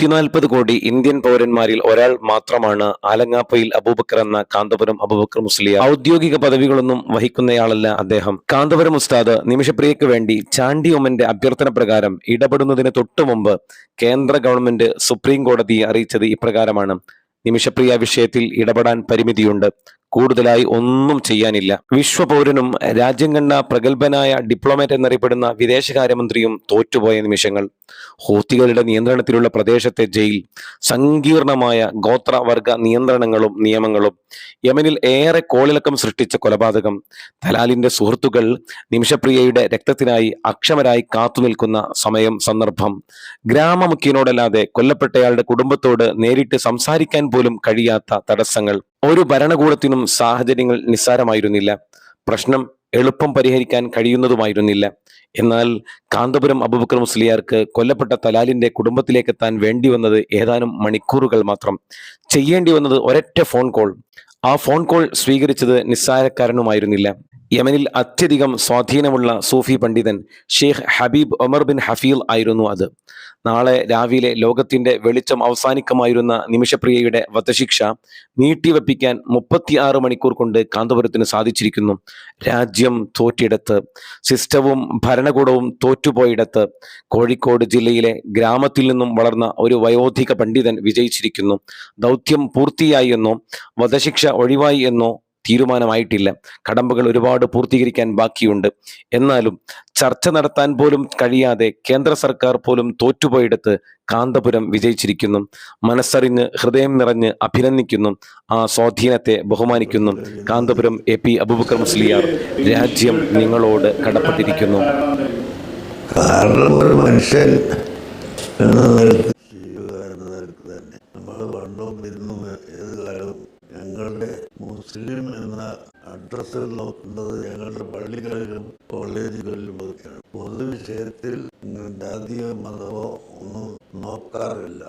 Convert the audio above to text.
നൂറ്റിനാൽപ്പത് കോടി ഇന്ത്യൻ പൗരന്മാരിൽ ഒരാൾ മാത്രമാണ് ആലങ്ങാപ്പയിൽ അബൂബക്കർ എന്ന കാന്തപുരം അബൂബക്കർ മുസ്ലിയ ഔദ്യോഗിക പദവികളൊന്നും വഹിക്കുന്നയാളല്ല അദ്ദേഹം. കാന്തപുരം ഉസ്താദ് നിമിഷപ്രിയയ്ക്ക് വേണ്ടി ചാണ്ടി ഉമ്മന്റെ അഭ്യർത്ഥന പ്രകാരം ഇടപെടുന്നതിന് തൊട്ടു മുമ്പ് കേന്ദ്ര ഗവൺമെന്റ് സുപ്രീം കോടതിയെ അറിയിച്ചത് ഇപ്രകാരമാണ്. നിമിഷപ്രിയ വിഷയത്തിൽ ഇടപെടാൻ പരിമിതിയുണ്ട്. കൂടുതലായി ഒന്നും ചെയ്യാനില്ല. വിശ്വപൗരനും രാജ്യം കണ്ട പ്രഗത്ഭനായ ഡിപ്ലോമാറ്റ് എന്നറിയപ്പെടുന്ന വിദേശകാര്യമന്ത്രിയും തോറ്റുപോയ നിമിഷങ്ങൾ. ഹൂത്തികളുടെ നിയന്ത്രണത്തിലുള്ള പ്രദേശത്തെ ജയിൽ സങ്കീർണമായ ഗോത്രവർഗ നിയന്ത്രണങ്ങളും നിയമങ്ങളും യമനിൽ ഏറെ കോളിളക്കം സൃഷ്ടിച്ച കൊലപാതകം തലാലിന്റെ സുഹൃത്തുക്കൾ നിമിഷപ്രിയയുടെ രക്തത്തിനായി അക്ഷമരായി കാത്തുനിൽക്കുന്ന സമയം സന്ദർഭം ഗ്രാമമുഖ്യനോടല്ലാതെ കൊല്ലപ്പെട്ടയാളുടെ കുടുംബത്തോട് നേരിട്ട് സംസാരിക്കാൻ പോലും കഴിയാത്ത തടസ്സങ്ങൾ ഒരു ഭരണകൂടത്തിനും സാഹചര്യങ്ങൾ നിസ്സാരമായിരുന്നില്ല. പ്രശ്നം എളുപ്പം പരിഹരിക്കാൻ കഴിയുന്നതുമായിരുന്നില്ല. എന്നാൽ കാന്തപുരം അബുബക്കർ മുസ്ലിയാർക്ക് കൊല്ലപ്പെട്ട തലാലിന്റെ കുടുംബത്തിലേക്ക് എത്താൻ വേണ്ടി വന്നത് ഏതാനും മണിക്കൂറുകൾ മാത്രം. ചെയ്യേണ്ടി വന്നത് ഒരൊറ്റ ഫോൺ കോൾ. ആ ഫോൺ കോൾ സ്വീകരിച്ചത് നിസ്സാരക്കാരനുമായിരുന്നില്ല. യമനിൽ അത്യധികം സ്വാധീനമുള്ള സൂഫി പണ്ഡിതൻ Sheikh Habib Omar bin Hafiz ആയിരുന്നു അത്. നാളെ രാവിലെ ലോകത്തിന്റെ വെളിച്ചം അവസാനിക്കുമായിരുന്ന നിമിഷപ്രിയയുടെ വധശിക്ഷ നീട്ടിവെപ്പിക്കാൻ മുപ്പത്തിയാറ് മണിക്കൂർ കൊണ്ട് കാന്തപുരത്തിന് സാധിച്ചിരിക്കുന്നു. രാജ്യം തോറ്റിടത്ത് സിസ്റ്റവും ഭരണകൂടവും തോറ്റുപോയിടത്ത് കോഴിക്കോട് ജില്ലയിലെ ഗ്രാമത്തിൽ നിന്നും വളർന്ന ഒരു വയോധിക പണ്ഡിതൻ വിജയിച്ചിരിക്കുന്നു. ദൗത്യം പൂർത്തിയായി എന്നോ വധശിക്ഷ ഒഴിവായി എന്നോ തീരുമാനമായിട്ടില്ല. കടമ്പകൾ ഒരുപാട് പൂർത്തീകരിക്കാൻ ബാക്കിയുണ്ട്. എന്നാലും ചർച്ച നടത്താൻ പോലും കഴിയാതെ കേന്ദ്ര സർക്കാർ പോലും തോറ്റുപോയിടത്ത് കാന്തപുരം വിജയിച്ചിരിക്കുന്നു. മനസ്സറിഞ്ഞ് ഹൃദയം നിറഞ്ഞ് അഭിനന്ദിക്കുന്നു. ആ സ്വാധീനത്തെ ബഹുമാനിക്കുന്നു. Kanthapuram A P Aboobacker Musliyar. രാജ്യം നിങ്ങളോട് കടപ്പെട്ടിരിക്കുന്നു. കാരണം ഒരു മനുഷ്യൻ മുസ്ലിം എന്ന അഡ്രസ്സിൽ നോക്കുന്നത് ഞങ്ങളുടെ പള്ളികളിലും കോളേജുകളിലും ഒക്കെയാണ്. പൊതുവിഷയത്തിൽ ജാതിയോ മതമോ ഒന്നും നോക്കാറില്ല.